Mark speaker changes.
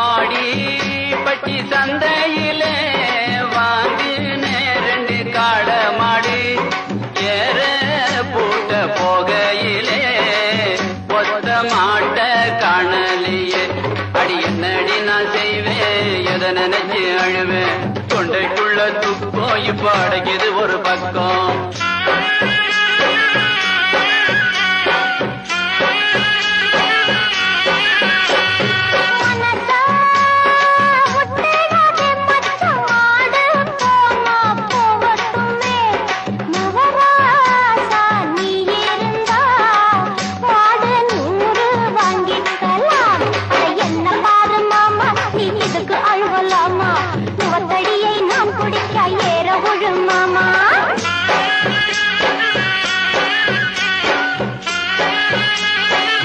Speaker 1: வாடி பட்டி சந்தையிலே வாங்கின ரெண்டு காட மாடு. ஏற பூட்ட போகையிலே ஒத்த மாட்ட காணலையே. அடி என்னடி நான் செய்வேன்? எதை நினைச்சு அழுவேன்? தொண்டைக்குள்ள துப்போ இப்ப ஒரு பக்கம்.
Speaker 2: 过人吗？